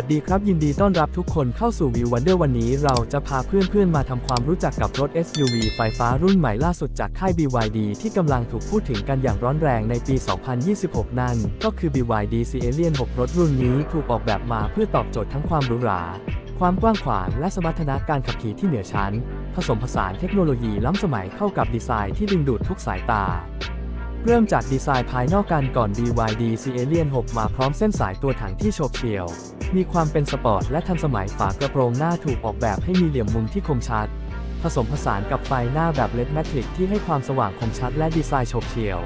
วัสดีครับ ยินดีต้อนรับทุกคนเข้าสู่ View Wonder วันนี้เราจะพาเพื่อนๆ มาทำความรู้จักกับรถ SUV ไฟฟ้ารุ่นใหม่ล่าสุดจากค่าย BYD ที่กำลังถูกพูดถึงกันอย่างร้อนแรงในปี 2026 นั่น ก็คือ BYD C Alien 6 รถรุ่นนี้ถูกออกแบบมาเพื่อตอบโจทย์ทั้งความหรูหรา ความกว้างขวางและสมรรถนะการขับขี่ที่เหนือชั้น ผสมผสานเทคโนโลยีล้ำสมัยเข้ากับดีไซน์ที่ดึงดูดทุกสายตาเริ่มจากดีไซน์ภายนอกกันก่อน BYD C Alien 6 มาพร้อมเส้นสายตัวถังที่โฉบเฉี่ยว มีความเป็นสปอร์ตและทันสมัยฝากระโปรงหน้าถูกออกแบบให้มีเหลี่ยมมุมที่คมชัด ผสมผสานกับไฟหน้าแบบเลดแมทริกที่ให้ความสว่างคมชัดและดีไซน์โฉบเฉี่ยว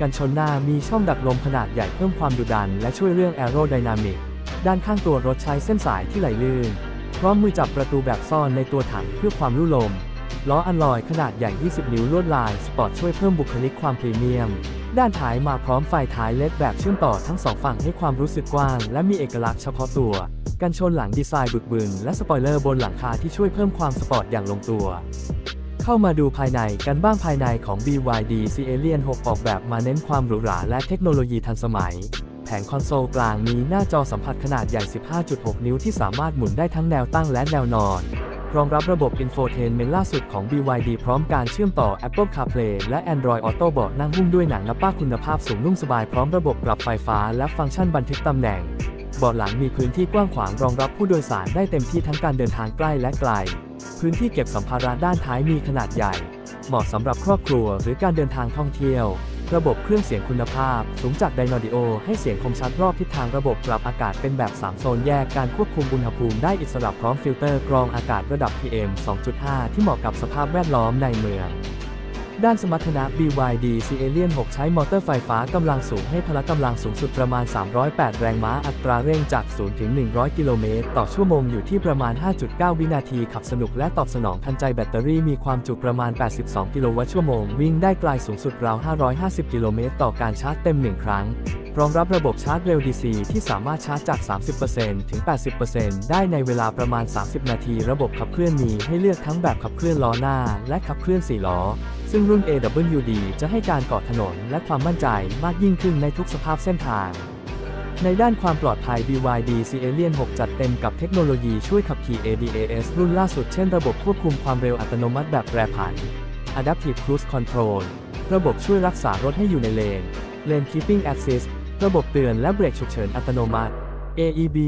กันชนหน้ามีช่องดักลมขนาดใหญ่เพิ่มความดุดันและช่วยเรื่องแอโรไดนามิกด้านข้างตัวรถใช้เส้นสายที่ไหลลื่นพร้อมมือจับประตูแบบซ่อนในตัวถังเพื่อความรุ่ลมล้ออัลลอยขนาดใหญ่ 20 นิ้วลวดลายสปอร์ตช่วยเพิ่มบุคลิกความพรีเมียม ด้านท้ายมาพร้อมไฟท้ายเลดแบบเชื่อมต่อทั้งสองฝั่งให้ความรู้สึกกว้าง และมีเอกลักษณ์เฉพาะตัว กันชนหลังดีไซน์บึกบึนและสปอยเลอร์บนหลังคาที่ช่วยเพิ่มความสปอร์ตอย่างลงตัว เข้ามาดูภายในกันบ้างภายในของ BYD C Alien 6 ออกแบบมาเน้นความหรูหราและเทคโนโลยีทันสมัย แผงคอนโซลกลางมีหน้าจอสัมผัสขนาดใหญ่ 15.6 นิ้วที่สามารถหมุนได้ทั้งแนวตั้งและแนวนอน รองรับระบบ Infotainment ล่าสุดของ BYD พร้อมการเชื่อมต่อ Apple CarPlay และ Android Auto เบาะนั่งหุ้มด้วยหนังนับป้าคุณภาพสูงนุ่มสบายพร้อมระบบปรับไฟฟ้าและฟังก์ชันบันทึกตำแหน่งเบาะหลังมีพื้นที่กว้างขวางรองรับผู้โดยสารได้เต็มที่ทั้งการเดินทางใกล้และไกล พื้นที่เก็บสัมภาระด้านท้ายมีขนาดใหญ่ เหมาะสำหรับครอบครัวหรือการเดินทางท่องเที่ยว ระบบเครื่องเสียงคุณภาพ สูงจากไดโนดิโอให้เสียงคมชัดรอบทิศทางระบบปรับอากาศเป็นแบบ 3 โซนแยกการควบคุมอุณหภูมิได้อิสระพร้อมฟิลเตอร์กรองอากาศระดับ PM 2.5 ที่เหมาะกับสภาพแวดล้อมในเมือง ด้านสมรรถนะ BYD C Alien 6 ใช้มอเตอร์ไฟฟ้ากำลังสูงให้พละกำลังสูงสุดประมาณ 308 แรงม้าอัตราเร่งจาก 0 ถึง 100 กิโลเมตร ต่อชั่วโมงอยู่ที่ประมาณ 5.9 วินาที ขับสนุกและตอบสนองทันใจแบตเตอรี่มีความจุประมาณ 82 กิโลวัตต์ชั่วโมง วิ่งได้ไกลสูงสุดราว 550 กิโลเมตร ต่อการชาร์จเต็ม 1 ครั้งรองรับระบบชาร์จเร็ว DC ที่สามารถชาร์จจาก 30%ถึง 80%ได้ในเวลาประมาณ 30 นาที ระบบขับเคลื่อนมีให้เลือกทั้งแบบขับเคลื่อนล้อหน้า และขับเคลื่อน4ล้อ ซึ่งรุ่น AWD จะให้การเกาะถนนและความมั่นใจมากยิ่งขึ้นในทุกสภาพเส้นทาง ในด้านความปลอดภัย BYD C Alien 6 จัดเต็มกับเทคโนโลยีช่วยขับขี่ ADAS รุ่นล่าสุดเช่นระบบควบคุมความเร็วอัตโนมัติแบบแปรผัน Adaptive Cruise Control ระบบช่วยรักษารถให้อยู่ในเลน Lane Keeping Assist ระบบเตือนและเบรกฉุกเฉินอัตโนมัติ AEB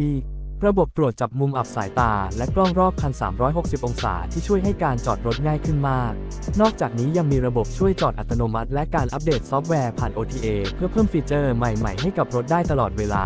ระบบตรวจจับมุมอับสายตา และกล้องรอบคัน 360 องศาที่ช่วยให้การจอดรถง่ายขึ้นมาก นอกจากนี้ยังมีระบบช่วยจอดอัตโนมัติ และการอัปเดตซอฟต์แวร์ผ่าน OTA เพื่อเพิ่มฟีเจอร์ใหม่ ๆ ให้กับรถได้ตลอดเวลา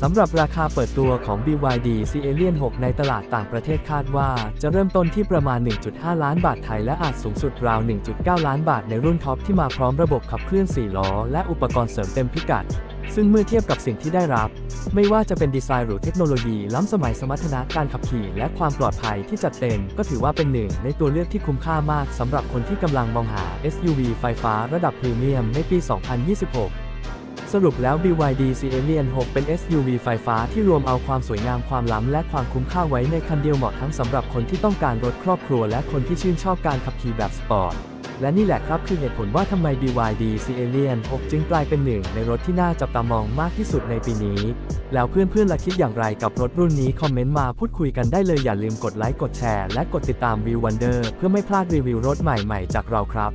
สำหรับราคาเปิดตัวของ BYD C Alien 6 ในตลาดต่างประเทศคาดว่า จะเริ่มต้นที่ประมาณ 1.5 ล้านบาทไทยและอาจสูงสุดราว 1.9 ล้านบาทในรุ่นท็อปที่มาพร้อมระบบขับเคลื่อน 4 ล้อ และอุปกรณ์เสริมเต็มพิกัด ซึ่งเมื่อเทียบกับสิ่งที่ได้รับ ไม่ว่าจะเป็นดีไซน์หรือเทคโนโลยี ล้ำสมัยสมรรถนะการขับขี่ และความปลอดภัยที่จัดเต็ม ก็ถือว่าเป็นหนึ่งในตัวเลือกที่คุ้มค่ามากสำหรับคนที่กำลังมองหา SUV ไฟฟ้าระดับพรีเมียมในปี 2026สรุปแล้ว BYD C Alien 6 เป็น SUV ไฟฟ้าที่รวมเอาความสวยงามความล้ำและความคุ้มค่าไว้ในคันเดียวเหมาะทั้งสำหรับคนที่ต้องการรถครอบครัวและคนที่ชื่นชอบการขับขี่แบบสปอร์ต และนี่แหละครับคือเหตุผลว่าทำไม BYD C Alien 6จึงกลายเป็นหนึ่งในรถที่น่าจับตามองมากที่สุดในปีนี้ แล้วเพื่อนๆล่ะคิดอย่างไรกับรถรุ่นนี้ คอมเมนต์มาพูดคุยกันได้เลยอย่าลืมกดไลค์กดแชร์และกดติดตาม View Wonder เพื่อไม่พลาดรีวิวรถใหม่ๆ จากเราครับ